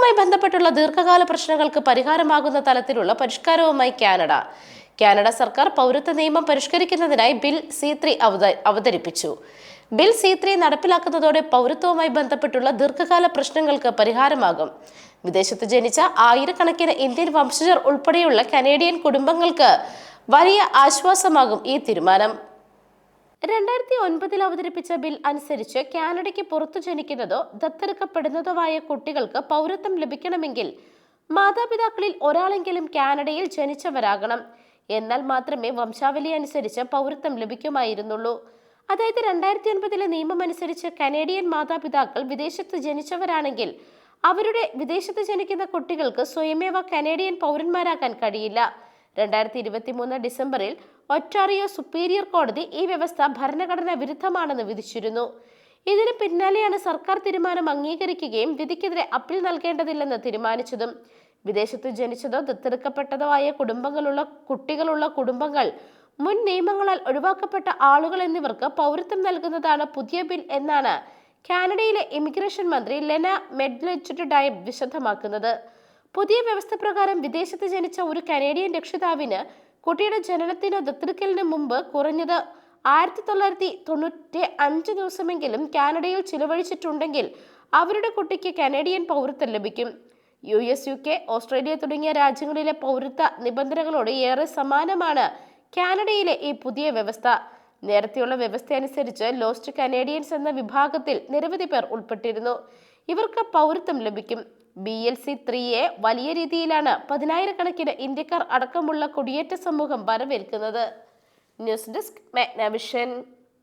പൗരത്വവുമായി ബന്ധപ്പെട്ടുള്ള ദീർഘകാല പ്രശ്നങ്ങൾക്ക് പരിഹാരമാകുന്ന തലത്തിലുള്ള പരിഷ്കാരവുമായി കാനഡ. കാനഡ സർക്കാർ പൗരത്വ നിയമം പരിഷ്കരിക്കുന്നതിനായി ബിൽ സി ത്രീ അവതരിപ്പിച്ചു. ബിൽ സി ത്രീ നടപ്പിലാക്കുന്നതോടെ പൗരത്വവുമായി ബന്ധപ്പെട്ടുള്ള ദീർഘകാല പ്രശ്നങ്ങൾക്ക് പരിഹാരമാകും. വിദേശത്ത് ജനിച്ച ആയിരക്കണക്കിന് ഇന്ത്യൻ വംശജർ ഉൾപ്പെടെയുള്ള കനേഡിയൻ കുടുംബങ്ങൾക്ക് വലിയ ആശ്വാസമാകും ഈ തീരുമാനം. രണ്ടായിരത്തി ഒൻപതിൽ അവതരിപ്പിച്ച ബിൽ അനുസരിച്ച് കാനഡയ്ക്ക് പുറത്തു ജനിക്കുന്നതോ ദത്തെടുക്കപ്പെടുന്നതോ ആയ കുട്ടികൾക്ക് പൗരത്വം ലഭിക്കണമെങ്കിൽ മാതാപിതാക്കളിൽ ഒരാളെങ്കിലും കാനഡയിൽ ജനിച്ചവരാകണം. എന്നാൽ മാത്രമേ വംശാവലി അനുസരിച്ച് പൗരത്വം ലഭിക്കുമായിരുന്നുള്ളൂ. അതായത് രണ്ടായിരത്തി ഒൻപതിലെ നിയമം അനുസരിച്ച് കനേഡിയൻ മാതാപിതാക്കൾ വിദേശത്ത് ജനിച്ചവരാണെങ്കിൽ അവരുടെ വിദേശത്ത് ജനിക്കുന്ന കുട്ടികൾക്ക് സ്വയമേവ കനേഡിയൻ പൗരന്മാരാകാൻ കഴിയില്ല. രണ്ടായിരത്തി ഇരുപത്തി മൂന്ന് ഡിസംബറിൽ ഒറ്റാറിയോ സുപ്പീരിയർ കോടതി ഈ വ്യവസ്ഥ ഭരണഘടനാ വിരുദ്ധമാണെന്ന് വിധിച്ചിരുന്നു. ഇതിന് പിന്നാലെയാണ് സർക്കാർ തീരുമാനം അംഗീകരിക്കുകയും വിധിക്കെതിരെ അപ്പീൽ നൽകേണ്ടതില്ലെന്ന് തീരുമാനിച്ചതും. വിദേശത്ത് ജനിച്ചതോ ദത്തെടുക്കപ്പെട്ടതോ ആയ കുടുംബങ്ങളുള്ള കുട്ടികളുള്ള കുടുംബങ്ങൾ മുൻ നിയമങ്ങളാൽ ഒഴിവാക്കപ്പെട്ട ആളുകൾ എന്നിവർക്ക് പൗരത്വം നൽകുന്നതാണ് പുതിയ ബിൽ എന്നാണ് കാനഡയിലെ ഇമിഗ്രേഷൻ മന്ത്രി ലെന മെഡ്ലജുഡായ വിശദമാക്കുന്നത്. പുതിയ വ്യവസ്ഥ പ്രകാരം വിദേശത്ത് ജനിച്ച ഒരു കനേഡിയൻ രക്ഷിതാവിന് കുട്ടിയുടെ ജനനത്തിനോ ദത്തെടുക്കലിന് മുമ്പ് കുറഞ്ഞത് ആയിരത്തി തൊള്ളായിരത്തി തൊണ്ണൂറ്റി അഞ്ച് ദിവസമെങ്കിലും കാനഡയിൽ ചിലവഴിച്ചിട്ടുണ്ടെങ്കിൽ അവരുടെ കുട്ടിക്ക് കനേഡിയൻ പൗരത്വം ലഭിക്കും. U S U K Australia തുടങ്ങിയ രാജ്യങ്ങളിലെ പൗരത്വ നിബന്ധനകളോട് ഏറെ സമാനമാണ് കാനഡയിലെ ഈ പുതിയ വ്യവസ്ഥ. നേരത്തെയുള്ള വ്യവസ്ഥ അനുസരിച്ച് ലോസ്റ്റ് കനേഡിയൻസ് എന്ന വിഭാഗത്തിൽ നിരവധി പേർ ഉൾപ്പെട്ടിരുന്നു. ഇവർക്ക് പൗരത്വം ലഭിക്കും. Bill C three A വലിയ രീതിയിലാണ് പതിനായിരക്കണക്കിന് ഇന്ത്യക്കാർ അടക്കമുള്ള കുടിയേറ്റ സമൂഹം വരവേൽക്കുന്നത്. News desk Magnavision